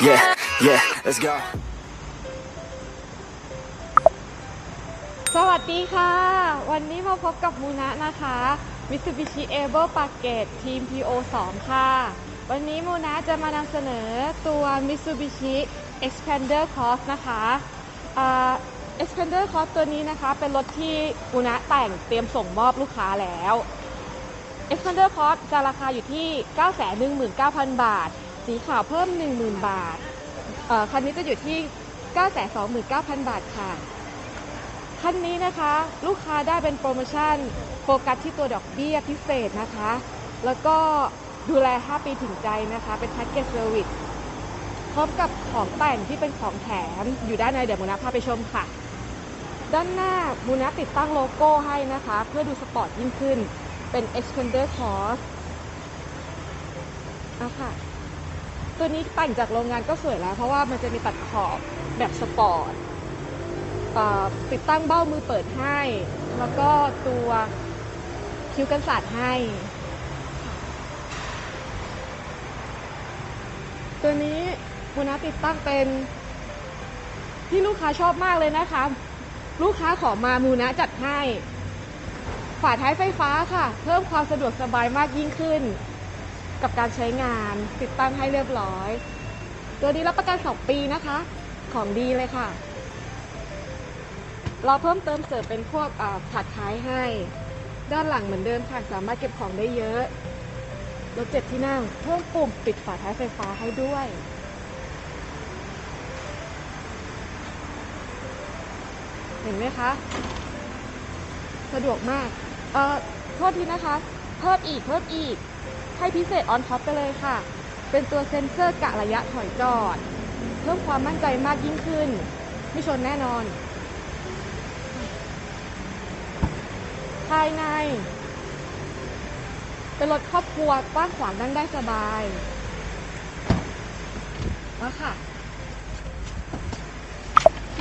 Yeah, yeah, let's go. สวัสดีค่ะ วันนี้มาพบกับมูนะนะคะ Mitsubishi Able Package ทีม PO2 ค่ะ วันนี้มูนะจะมานำเสนอตัว Mitsubishi Expander Cross นะคะอ่า Expander Cross ตัวนี้นะคะ เป็นรถที่มูนะแต่งเตรียมส่งมอบลูกค้าแล้ว Expander Cross จะราคาอยู่ที่ 919,000 บาท สีขาวเพิ่ม 10,000 บาทอ่อคันนี้จะอยู่ที่ 929,000 บาทค่ะ คันนี้นะคะลูกค้าได้เป็นโปรโมชั่นโฟกัสที่ตัวดอกเบี้ยพิเศษนะคะ แล้วก็ดูแล 5 ปีถึงใจนะคะ เป็นแพ็กเกจเซอร์วิสพร้อมกับของแต่งที่เป็นของแถมอยู่ด้านในเดี๋ยวมูนะพาไปชมค่ะ ด้านหน้ามูนะติดตั้งโลโก้ให้นะคะ เพื่อดูสปอร์ตยิ่งขึ้นเป็น Expander Cross อะค่ะ ตัวนี้แต่งจากโรงงานก็สวยแล้ว เพราะว่ามันจะมีตัดขอบแบบสปอร์ตติดตั้งเบ้ามือเปิดให้ แล้วก็ตัวคิ้วกันสาดให้ ตัวนี้มูนะติดตั้งเป็นที่ลูกค้าชอบมากเลยนะคะ ลูกค้าขอมามูนะจัดให้ ฝาท้ายไฟฟ้าค่ะ เพิ่มความสะดวกสบายมากยิ่งขึ้น กับการใช้งาน ติดตั้งให้เรียบร้อย ตัวนี้รับประกัน 2 ปีนะคะ ของดีเลยค่ะ เราเพิ่มเติมเสริมเป็นพวกอ่าถัดท้ายให้ ด้านหลังเหมือนเดิมค่ะ สามารถเก็บของได้เยอะ รถเจ็ดที่นั่ง เพิ่มปุ่มปิดฝาท้ายไฟฟ้าให้ด้วยเห็นไหมคะ สะดวกมาก เอ่อ โทษทีนะคะ เพิ่มอีก เพิ่มอีก ให้พิเศษออนท็อปไปเลยค่ะ เป็นตัวเซ็นเซอร์กะระยะถอยจอด เพิ่มความมั่นใจมากยิ่งขึ้น ไม่ชนแน่นอน ภายใน เป็นรถครอบครัวกว้างขวางนั่งได้สบายมาค่ะ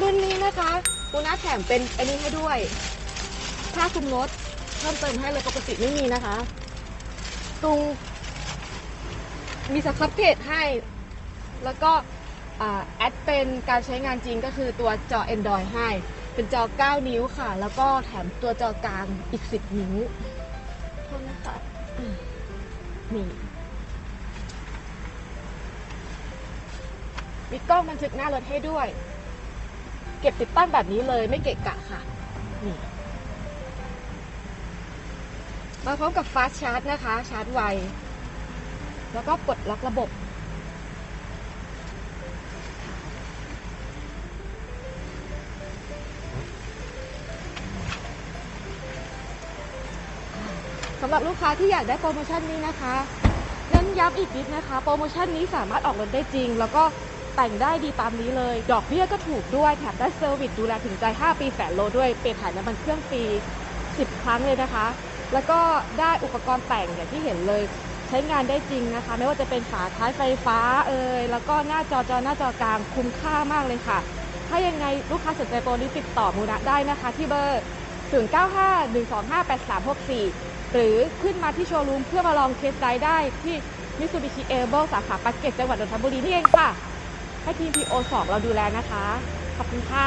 รุ่นนี้นะคะปูน่าแถมเป็นอันนี้ให้ด้วยผ้าคลุมรถเพิ่มเติมให้เลยปกติไม่มีนะคะ ตรง มีสครับเพจให้ แล้วก็อ่าแอดเป็นการใช้งานจริงก็คือตัวจอ Android ให้ เป็นจอ 9 นิ้วค่ะ แล้วก็แถมตัวจอกลางอีก 10 นิ้วโทษนะคะอืมนี่มีกล้องบันทึกหน้ารถให้ด้วย เก็บติดตั้งแบบนี้เลยไม่เกะกะค่ะ นี่ มาพร้อมกับฟาสชาร์จนะคะ ชาร์จไว แล้วก็ปลดล็อกระบบ สำหรับลูกค้าที่อยากได้โปรโมชั่นนี้นะคะเน้นย้ำอีกนิดนะคะ โปรโมชั่นนี้สามารถออกรถได้จริง แล้วก็แต่งได้ดีตามนี้เลย ดอกเบี้ยก็ถูกด้วย แถมได้เซอร์วิสดูแลถึงใจ 5 ปีแสนโลด้วย เปลี่ยนถ่ายน้ำมันเครื่องฟรี 10 ครั้งเลยนะคะ แล้วก็ได้อุปกรณ์แต่งอย่างที่เห็นเลย ใช้งานได้จริงนะคะ ไม่ว่าจะเป็นฝาท้ายไฟฟ้าเอ่ยแล้วก็หน้าจอจอหน้าจอกลางคุ้มค่ามากเลยค่ะ ถ้ายังไงลูกค้าสนใจโปรนี้ติดต่อมูนะได้นะคะ ที่เบอร์ 0951258364 หรือขึ้นมาที่โชว์รูมเพื่อมาลองเทสไดได้ที่ Mitsubishi Able สาขาปากเกร็ดจังหวัดนนทบุรีนี่เองค่ะ ให้ทีม PO2 เราดูแลนะคะ ขอบคุณค่ะ